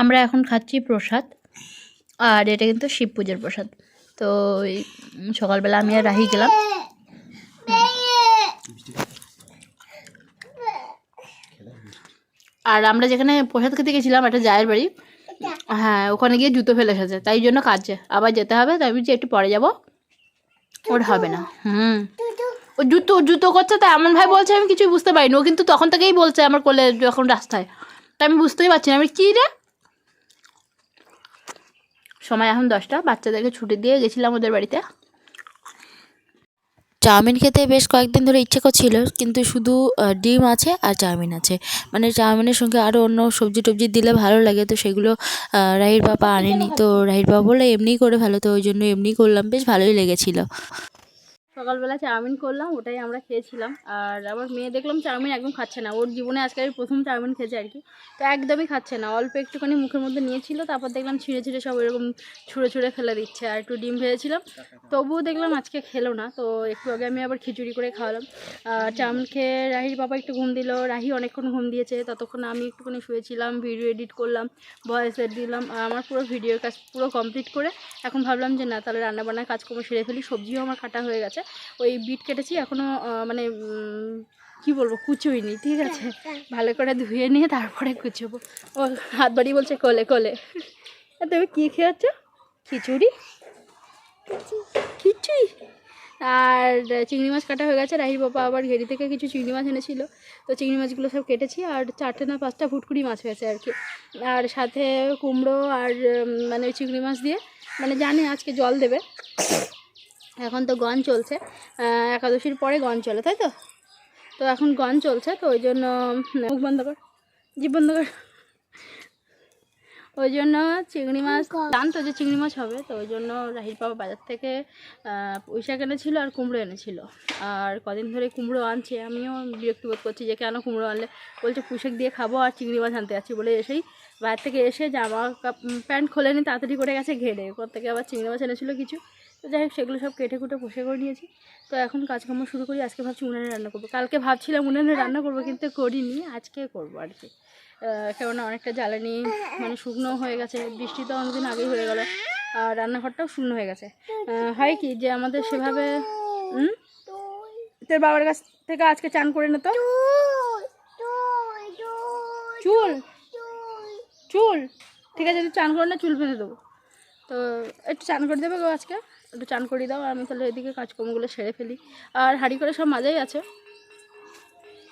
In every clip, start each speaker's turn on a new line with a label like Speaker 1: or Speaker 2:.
Speaker 1: আমরা এখন খাচ্ছি প্রসাদ, আর এটা কিন্তু শিব পুজোর প্রসাদ। তো সকালবেলা আমি আর রাহি গেলাম। আর আমরা যেখানে প্রসাদ খেতে গেছিলাম একটা জায়ের বাড়ি হ্যাঁ ওখানে গিয়ে জুতো ফেলে এসেছে। তাই জন্য কাজে। আবার যেতে হবে, তাই যে একটু পরে যাব। ওর হবে না। হুম। ও জুতো জুতো করছে, তা এমন ভাই বলছে, আমি কিছুই বুঝতে পারিনি। ও কিন্তু তখন থেকেই বলছে আমার কোলে যখন রাস্তায়। তা আমি বুঝতেই পারছি না। আমি কী রে? সময় এখন দশটা, বাচ্চাদেরকে ছুটি দিয়ে গেছিলাম ওদের বাড়িতে।
Speaker 2: চাউমিন খেতে বেশ কয়েকদিন ধরে ইচ্ছে করছিল, কিন্তু শুধু ডিম আছে আর চাউমিন আছে। মানে চাউমিনের সঙ্গে আরও অন্য সবজি টবজি দিলে ভালো লাগে, তো সেগুলো রাহির বাবা আনেনি। তো রাহির বাবা বলে এমনিই করে ভালো তো ওই জন্য এমনিই করলাম, বেশ ভালোই লেগেছিলো।
Speaker 1: সকালবেলা চাউমিন করলাম, ওটাই আমরা খেয়েছিলাম। আর আমার মেয়ে দেখলাম চাউমিন একদম খাচ্ছে না। ওর জীবনে আজকে প্রথম চাউমিন খেয়েছে আর কি। তো একদমই খাচ্ছে না। অল্প একটুখানি মুখের মধ্যে নিয়েছিল, তারপর দেখলাম ছিঁড়ে ছিঁড়ে সব এরকম ছুঁড়ে ছুঁড়ে ফেলে দিচ্ছে। আর একটু ডিম ভেজেছিলাম, তবুও দেখলাম আজকে খেলো না। তো একটু আগে আমি আবার খিচুড়ি করে খাওয়ালাম। আর চাউমিন খেয়ে রাহির বাবা একটু ঘুম দিল। রাহি অনেকক্ষণ ঘুম দিয়েছে। ততক্ষণ আমি একটুখানি শুয়েছিলাম, ভিডিও এডিট করলাম ভয়েস এড দিলাম। আর আমার পুরো ভিডিওর কাজ পুরো কমপ্লিট করে এখন ভাবলাম যে না, তাহলে রান্নাবান্নার কাজকর্ম সেরে ফেলি। সবজিও আমার কাটা হয়ে গেছে। ওই বিট কেটেছি এখনও মানে কি বলব কুচোইনি ঠিক আছে? ভালো করে ধুয়ে নিয়ে তারপরে কুচোবো। ও হাত বাড়ি বলছে কোলে কোলে। আর তুমি কী খেয়েছ? খিচুড়ি? খিচুড়ি। আর চিংড়ি মাছ কাটা হয়ে গেছে রাহির বাবা আবার ঘেরি থেকে কিছু চিংড়ি মাছ এনেছিল। তো চিংড়ি মাছগুলো সব কেটেছি আর চারটে না পাঁচটা ফুটকুড়ি মাছ হয়েছে আর কি। আর সাথে কুমড়ো আর মানে ওই চিংড়ি মাছ দিয়ে মানে জানি আজকে জল দেবে। এখন তো গন চলছে একাদশীর পরে গন চলে, তাই তো? তো এখন গন চলছে, তো ওই জন্য মুখ বন্ধ কর, জিভ বন্ধ কর। ওই জন্য চিংড়ি মাছ, জানতো যে চিংড়ি মাছ হবে, তো ওই জন্য রাহির বাবা বাজার থেকে শাক এনেছিল আর কুমড়ো এনেছিল। আর কদিন ধরে কুমড়ো আনছে, আমিও বিরক্তি বোধ করছি যে কেন কুমড়ো আনলে? বলছে পুঁই শাক দিয়ে খাব আর চিংড়ি মাছ আনতে যাচ্ছি বলে এসেই বাইরে থেকে এসে জামা প্যান্ট খোলেনি, তাড়াতাড়ি করে গেছে ঘেড়ে ওর থেকে আবার চিংড়ি মাছ এনেছিলো কিছু। যাই হোক, সেগুলো সব কেটে কুটে বসে করে নিয়েছি। তো এখন কাজকর্ম শুরু করি, আজকে ভাবছি উনানে রান্না করব। কালকে ভাবছিলাম উনানে রান্না করব, কিন্তু করিনি, আজকে করব আর কি। কেননা অনেকটা জ্বালানি মানে শুকনো হয়ে গেছে, বৃষ্টি তো অনেকদিন আগেই হয়ে গেল, আর রান্নাঘরটাও শূন্য হয়ে গেছে। হয় কি যে আমাদের সেভাবে তোর বাবার কাছ থেকে আজকে চান করে না তো। চুল চুল। ঠিক আছে চান করে না, চুল বেঁধে দেবো। তো একটু চান করে দেবে গো আজকে। একটু চান করিয়ে দাও, আর আমি তাহলে এদিকে কাজকর্মগুলো সেরে ফেলি। আর হাঁড়ি করে সব মাজাই আছে।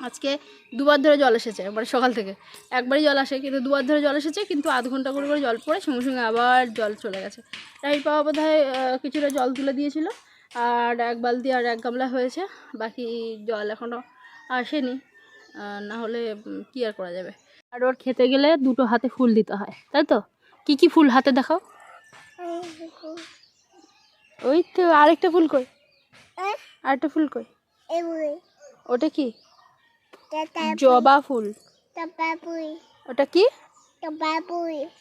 Speaker 1: আজকে দুবার ধরে জল এসেছে মানে সকাল থেকে। একবারই জল আসে, কিন্তু দুবার ধরে জল এসেছে, কিন্তু আধ ঘণ্টা করে করে জল পড়ে, সঙ্গে সঙ্গে আবার জল চলে গেছে। রাইট পাওয়া বোধ হয় কিছুটা জল তুলে দিয়েছিল, আর এক বালতি আর এক গামলা হয়েছে, বাকি জল এখনও আসেনি। না হলে কি আর করা যাবে? আর ওর খেতে গেলে দুটো হাতে ফুল দিতে হয়, তাই তো? কি কি ফুল হাতে দেখাও? ওই তো আরেকটা ফুল কই? আরেকটা ফুল কই? ওটা কি? জবা ফুল। ওটা কি?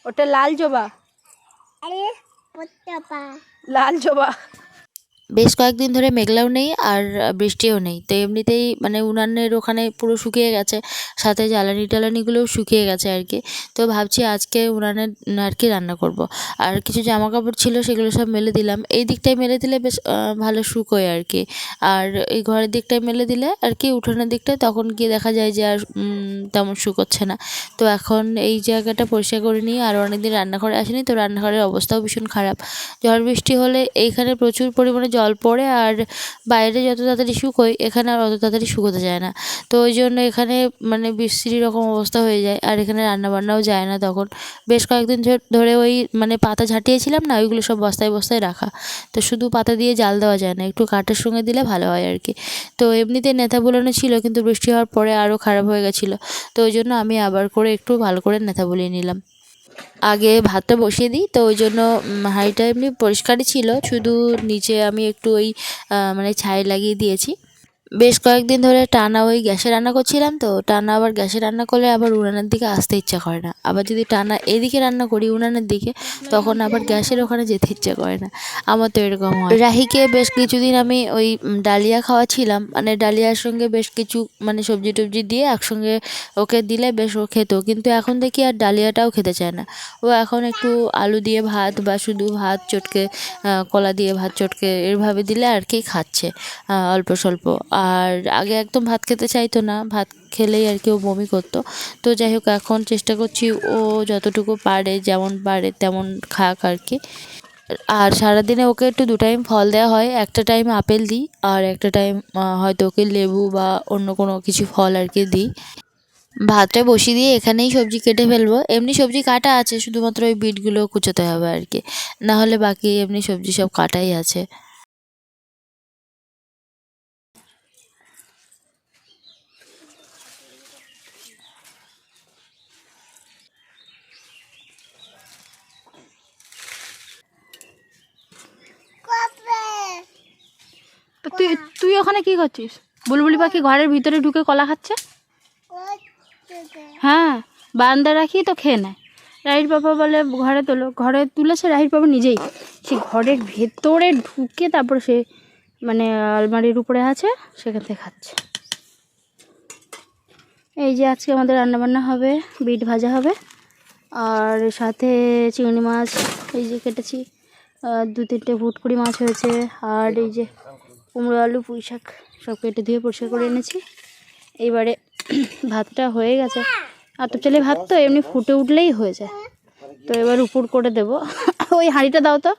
Speaker 1: ওটা লাল জবা। লাল জবা।
Speaker 2: বেশ কয়েকদিন ধরে মেঘলাও নেই আর বৃষ্টিও নেই। তো এমনিতেই মানে উনানের ওখানে পুরো শুকিয়ে গেছে, সাথে জ্বালানি টালানিগুলোও শুকিয়ে গেছে আর কি। তো ভাবছি আজকে উনানে আর কি রান্না করব। আর কিছু জামা কাপড় ছিল সেগুলো সব মেলে দিলাম। এই দিকটায় মেলে দিলে বেশ ভালো শুকোয় আর কি। আর এই ঘরের দিকটায় মেলে দিলে আর কি উঠোনের দিকটায় তখন গিয়ে দেখা যায় যে আর তেমন শুকোচ্ছে না। তো এখন এই জায়গাটা পরিষ্কার করে নিয়ে আর অনেকদিন রান্নাঘরে আসেনি। তো রান্নাঘরের অবস্থাও ভীষণ খারাপ। ঝড় বৃষ্টি হলে এইখানে প্রচুর পরিমাণে জল পড়ে আর বাইরে যত তাড়াতাড়ি শুকোয় এখানে আর অত তাড়াতাড়ি শুকোতে যায় না। তো ওই জন্য এখানে মানে বিশ্রী রকম অবস্থা হয়ে যায় আর এখানে রান্নাবান্নাও যায় না তখন। বেশ কয়েকদিন ধরে ওই মানে পাতা ঝাঁটিয়েছিলাম না, ওইগুলো সব বস্তায় বস্তায় রাখা। তো শুধু পাতা দিয়ে জাল দেওয়া যায় না, একটু কাঠের সঙ্গে দিলে ভালো হয় আর কি। তো এমনিতে নেতা বোলানো ছিল, কিন্তু বৃষ্টি হওয়ার পরে আরও খারাপ হয়ে গেছিল। তো ওই জন্য আমি আবার করে একটু ভালো করে নেতা বলিয়ে নিলাম। আগে ভাতটা বসিয়ে দিই, তো ওই জন্য হাঁড়িটা এমনি পরিষ্কারই ছিল। শুধু নিচে আমি একটু ওই মানে ছাই লাগিয়ে দিয়েছি। বেশ কয়েকদিন ধরে টানা ওই গ্যাসে রান্না করছিলাম তো, টানা আবার গ্যাসে রান্না করলে আবার উনানের দিকে আসতে ইচ্ছা করে না। আবার যদি টানা এদিকে রান্না করি উনানের দিকে, তখন আবার গ্যাসের ওখানে যেতে ইচ্ছে করে না। আমার তো এরকম হয়। রাহিকে বেশ কিছুদিন আমি ওই ডালিয়া খাওয়াছিলাম মানে ডালিয়ার সঙ্গে বেশ কিছু মানে সবজি টবজি দিয়ে একসঙ্গে ওকে দিলে বেশ ও খেত। কিন্তু এখন দেখি আর ডালিয়াটাও খেতে চায় না। ও এখন একটু আলু দিয়ে ভাত বা শুধু ভাত চটকে কলা দিয়ে ভাত চটকে এভাবে দিলে আর কি খাচ্ছে অল্প স্বল্প। আর আগে একদম ভাত খেতে চাইতো না, ভাত খেলেই আর কি ও বমি করতো। তো যাই হোক, এখন চেষ্টা করছি ও যতটুকু পারে, যেমন পারে তেমন খাক আর কি। আর সারাদিনে ওকে একটু দু টাইম ফল দেওয়া হয়, একটা টাইম আপেল দিই আর একটা টাইম হয়তো ওকে লেবু বা অন্য কোনো কিছু ফল আর কি দিই। ভাতটা বসিয়ে দিয়ে এখানেই সবজি কেটে ফেলব। এমনি সবজি কাটা আছে, শুধুমাত্র ওই বিটগুলো কুচোতে হবে আর কি। না হলে বাকি এমনি সবজি সব কাটাই আছে।
Speaker 1: তো তুই তুই ওখানে কি করছিস? বুলবুলি পাখি ঘরের ভিতরে ঢুকে কলা খাচ্ছে? হ্যাঁ বারান্দা রাখি তো খেয়ে নেয় রাহির বাবা বলে ঘরে তোলো, ঘরে তুলেছে, রাহির বাবা নিজেই। সে ঘরের ভেতরে ঢুকে তারপর সে মানে আলমারির উপরে আছে, সেখান থেকে খাচ্ছে। এই যে আজকে আমাদের রান্নাবান্না হবে, বিট ভাজা হবে। আর সাথে চিংড়ি মাছ, এই যে কেটেছি। দু তিনটে ভুটকুড়ি মাছ হয়েছে। আর এই যে কুমড়ো, আলু, পুঁই শাক সব কেটে ধুয়ে পরিষ্কার করে এনেছি। এইবারে ভাতটা হয়ে গেছে। আর তো চলে ভাত তো এমনি ফুটে উঠলেই হয়ে যায়। তো এবার উপর করে দেব। ওই হাঁড়িটা দাও তো।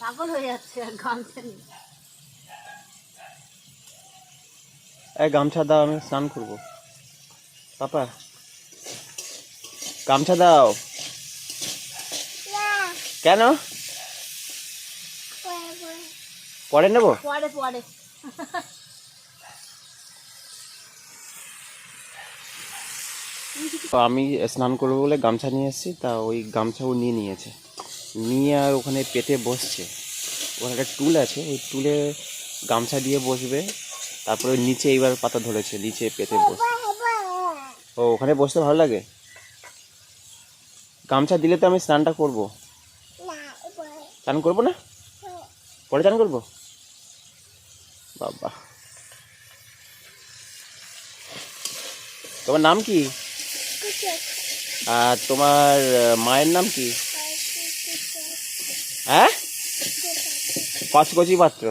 Speaker 1: পাগল হয়ে যাচ্ছে গামছা নিয়ে।
Speaker 3: এই গামছা দাও আমি স্নান করব। পাপা গামছা দাও। কেন? পরে নেব?
Speaker 1: পরে পরে।
Speaker 3: আমি স্নান করব বলে গামছা নিয়ে এসেছি, তা ওই গামছাও নিয়ে নিয়েছে। নিয়ে আর ওখানে পেতে বসছে। ওখানে একটা টুল আছে, ওই টুলে গামছা দিয়ে বসবে। তারপরে নিচে এইবার পাতা ধরেছে, নিচে পেতে বসবে ও, ওখানে বসতে ভালো লাগে? গামছা দিলে তো আমি স্নানটা করব। স্নান করব না? পরে স্নান করব? বাবা। তোমার নাম কি? আর তোমার মায়ের নাম কি? হ্যাঁ? কচকচি পাত্র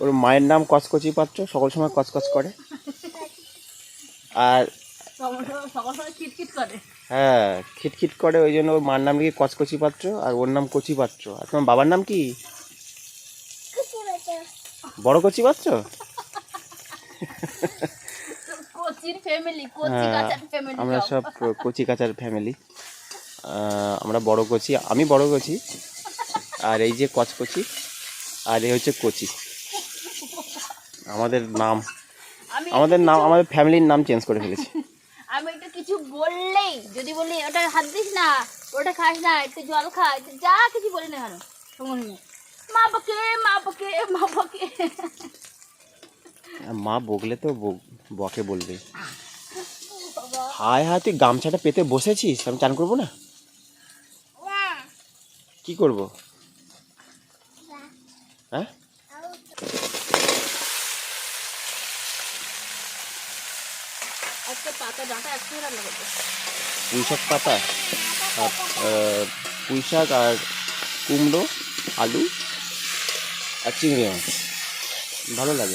Speaker 3: ওর মায়ের নাম কচকচি পাত্র সকল সময় কচকচ করে। আর হ্যাঁ খিটখিট করে ওই জন্য ওর মার নাম কি কচকচি পাত্র আর ওর নাম কচি পাত্র আর তোমার বাবার নাম কি? বড় কচি পাত্র
Speaker 1: ফ্যামিলি কোচি কাচার ফ্যামিলি
Speaker 3: আমরা সব। কচি কাচার ফ্যামিলি আমরা বড় কচি আমি বড় কচি আর এই যে কচকচি আর এই হচ্ছে কচি। আমাদের নাম আমাদের নাম আমাদের ফ্যামিলির নাম চেঞ্জ করে ফেলেছি।
Speaker 1: আমি একটু কিছু বললেই যদি বলি ওটা হাত দিস না ওটা খাস না একটু জল খা একটু যা কিছু বলি না কেন? নিয়ে মা বকে মা বকে মা বকে।
Speaker 3: মা বগলে তো বক- বলবে। হায় হায়, তুই গামছাটা পেতে বসেছিস? আমি চান করব না? কি করব? হ্যাঁ? পুঁই শাক পাতা আর পুঁই শাক আর কুমড়ো, আলু আর চিংড়ি মাছ ভালো লাগে।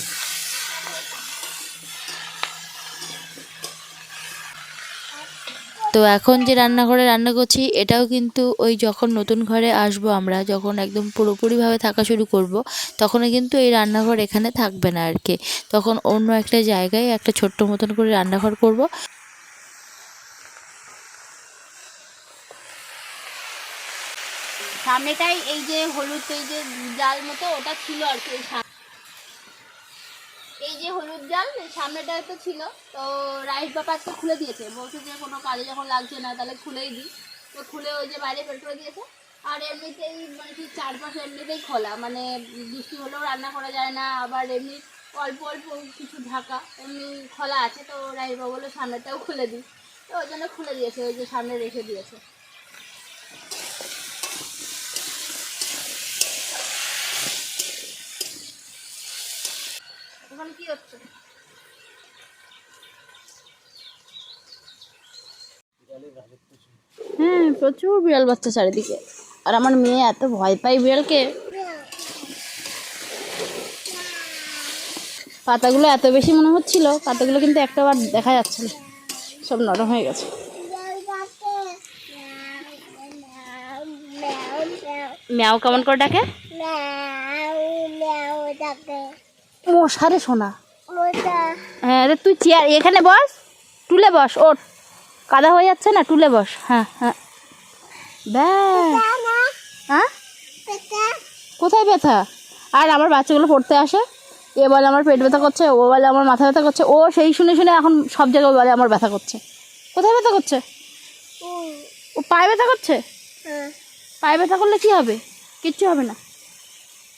Speaker 2: তো এখন যে রান্নাঘরে রান্না করছি, এটাও কিন্তু ওই যখন নতুন ঘরে আসব আমরা, যখন একদম পুরোপুরিভাবে থাকা শুরু করব। তখন কিন্তু এই রান্নাঘর এখানে থাকবে না আর কি তখন অন্য একটা জায়গায় একটা ছোট্ট মতন করে রান্নাঘর করব।
Speaker 1: সামনেটাই এই যে হলুদ, এই যে জাল মতো, ওটা ছিল আর কি এই যে হলুদ জাল সামনেটা তো ছিল, তো রাইস বাবা আজকে খুলে দিয়েছে। বলছে যে কোনো কাজে যখন লাগছে না, তাহলে খুলেই দিই। তো খুলে ওই যে বাইরে বের করে দিয়েছে। আর এমনিতেই মানে কি চারপাশে এমনিতেই খোলা মানে বৃষ্টি হলেও রান্না করা যায় না, আবার এমনি অল্প অল্প কিছু ঢাকা এমনি খোলা আছে, তো রাইস বাবা বলে সামনেটাও খুলে দিই। তো ওই জন্য খুলে দিয়েছে, ওই যে সামনে রেখে দিয়েছে। ওখানে কি হচ্ছে হ্যাঁ প্রচুর বিড়াল বাচ্চা চারিদিকে আর আমার মেয়ে এত ভয় পায় বিড়ালকে পাতাগুলো এত বেশি মনে হচ্ছিল পাতাগুলো কিন্তু একটা বার দেখা যাচ্ছে না সব নরম হয়ে গেছে ম্যাও কেমন করে ডাকে মশারে শোনা হ্যাঁ রে তুই চেয়ার এখানে বস টুলে বস ওঠ। কাদা হয়ে যাচ্ছে না টুলে বস হ্যাঁ হ্যাঁ। ব্যাস। হ্যাঁ? কোথায় ব্যথা আর আমার বাচ্চাগুলো পড়তে আসে। এ বলে আমার পেট ব্যথা করছে ও বলে আমার মাথা ব্যথা করছে ও সেই শুনে শুনে এখন সব জায়গায় বলে আমার ব্যথা করছে। কোথায় ব্যথা করছে? ও পায়ে ব্যথা করছে? পায়ে ব্যথা করলে কি হবে? কিচ্ছু হবে না।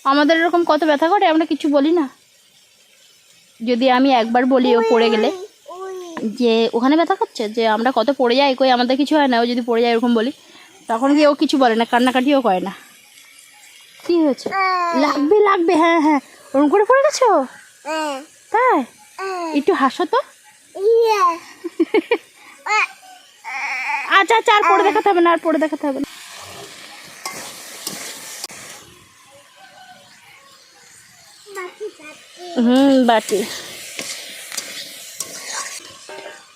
Speaker 1: আমাদের এরকম কত ব্যথা করে আমরা কিছু বলি না। যদি আমি একবার বলি ও পড়ে গেলে যে ওখানে ব্যথা করছে? যে আমরা কত পড়ে যাই কই আমাদের কিছু হয় না ও যদি পড়ে যায় এরকম বলি তখন গিয়ে ও কিছু বলে না কান্নাকাটিও করে না। কি হয়েছে? লাগবে লাগবে হ্যাঁ হ্যাঁ। ওরকম করে পড়ে গেছো তাই? একটু হাসো তো। আচ্ছা আচ্ছা আর পড়ে দেখাতে হবে না আর পড়ে দেখাতে হবে না। হুম, বাটি।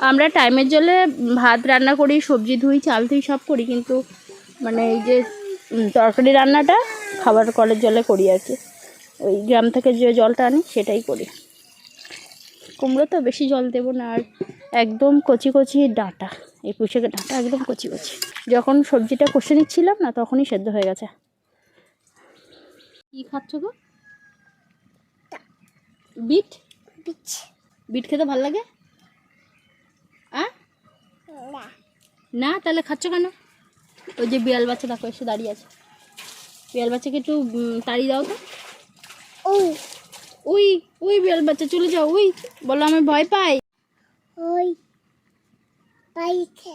Speaker 1: আমরা টাইমের জলে ভাত রান্না করি, সবজি ধুই, চাল ধুই, সব করি, কিন্তু মানে এই যে তরকারি রান্নাটা খাবার কলের জলে করি আর কি। ওই গ্রাম থেকে যে জলটা আনি, সেটাই করি। কুমড়ো তো বেশি জল দেবো না, আর একদম কচি কচি ডাঁটা, এই পুষেকে ডাঁটা একদম কচি কচি। যখন সবজিটা কষে নিচ্ছিলাম না, তখনই সেদ্ধ হয়ে গেছে। কী খাচ্ছ গো? বিট? বিট বিট খেতে ভালো লাগে? আ? না। তাহলে খাচ্ছ কেন? ওই যে বিড়াল বাচ্চা দেখো এসে দাঁড়িয়ে আছে। বিড়াল বাচ্চাকে একটু তাড়িয়ে দাও তো। ওই ওই বিড়াল বাচ্চা চলে যাও ওই বলো আমি ভয় পাই।
Speaker 4: ওই পাইছে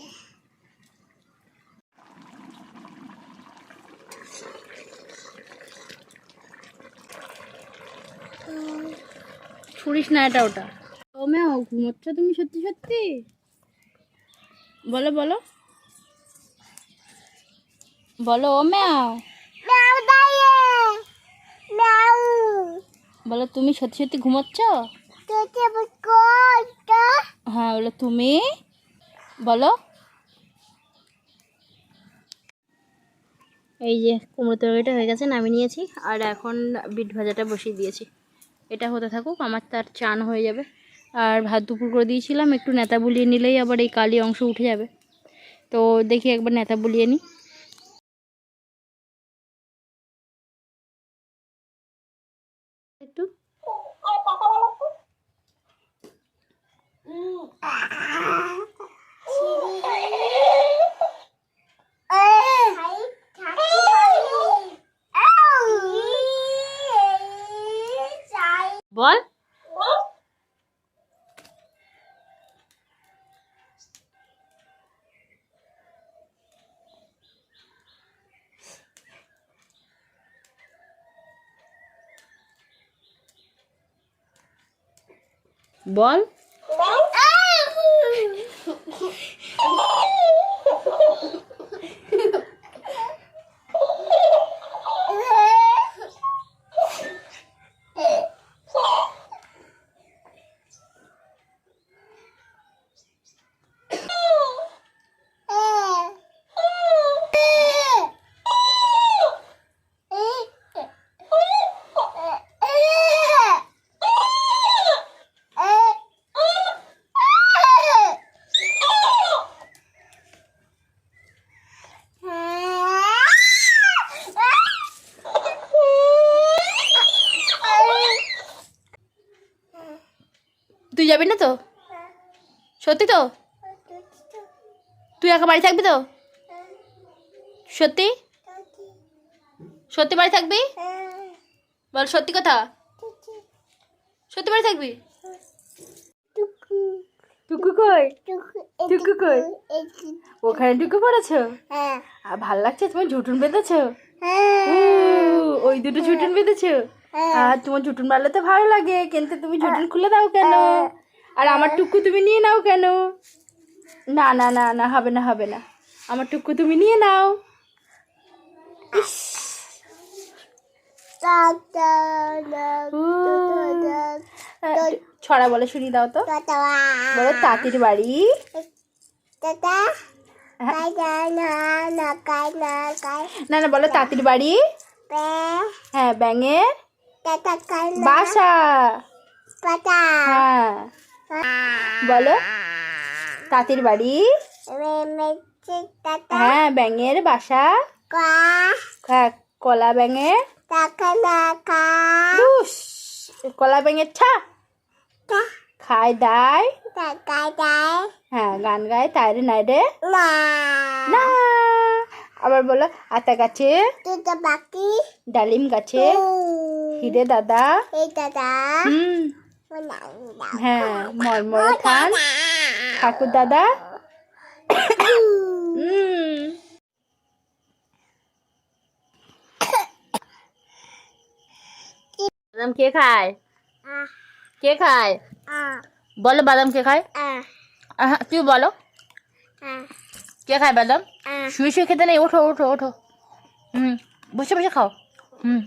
Speaker 1: ছুরিস না এটা ওটা। ও ম্যাও ঘুমোচ্ছ তুমি সত্যি সত্যি? বলো বলো। বলো ও ম্যাও। বলো তুমি সত্যি সত্যি ঘুমোচ্ছ? হ্যাঁ বলো তুমি? বলো। এই যে কুমড়ো তরকারিটা হয়ে গেছে নামিয়ে নিয়েছি। আর এখন বিট ভাজাটা বসিয়ে দিয়েছি। এটা হতে থাকুক, আমার তার চান হয়ে যাবে। আর ভাত দুপুর করে দিয়েছিলাম, একটু নেতা বুলিয়ে নিলেই আবার এই কালি অংশ উঠে যাবে। তো দেখি একবার নেতা বুলিয়ে নিই। বল সত্যি তো? তুই একা বাড়ি থাকবি তো? সত্যি? সত্যি বাড়ি থাকবি? বল সত্যি কথা। সত্যি বাড়ি থাকবি? টুকু কই? টুকু কই? ওখানে টুকু পড়েছো?
Speaker 4: হ্যাঁ।
Speaker 1: আর ভালো লাগছে? তোমার ঝুটুন বেঁধেছো?
Speaker 4: হ্যাঁ।
Speaker 1: ওই দুটো ঝুটুন বেঁধেছো? আর তোমার ঝুটুন বাঁধলে তো ভালো লাগে কিন্তু তুমি ঝুটুন খুলে দাও কেন? আর আমার টুকু তুমি নিয়ে নাও কেন? না না না না হবে না হবে না। আমার টুকু তুমি নিয়ে নাও। ছড়া বলে শুনি দাও তো। বলো তাঁতির বাড়ি। না না বলো তাঁতির বাড়ি। হ্যাঁ ব্যাঙের। বাসা। হ্যাঁ। বলো। তাঁতির বাড়ি? হ্যাঁ ব্যাঙের বাসা। কলা ব্যাঙের কলা ব্যাঙের ছা। খায় দায়? হ্যাঁ গান গায় তাই রে নাই রে না। আবার বলো আতা গাছে? ডালিম গাছে? হিরে দাদা?
Speaker 4: দাদা।
Speaker 1: হুম। হ্যাঁ মরমরে থান ঠাকুর দাদা বাদাম কে খায়? কে খায়? বলো বাদাম কে খায়। তুই বলো। কে খায় বাদাম? শুয়ে শুয়ে খেতে নেই ওঠো ওঠো ওঠো। হুম বসে বসে খাও। হুম।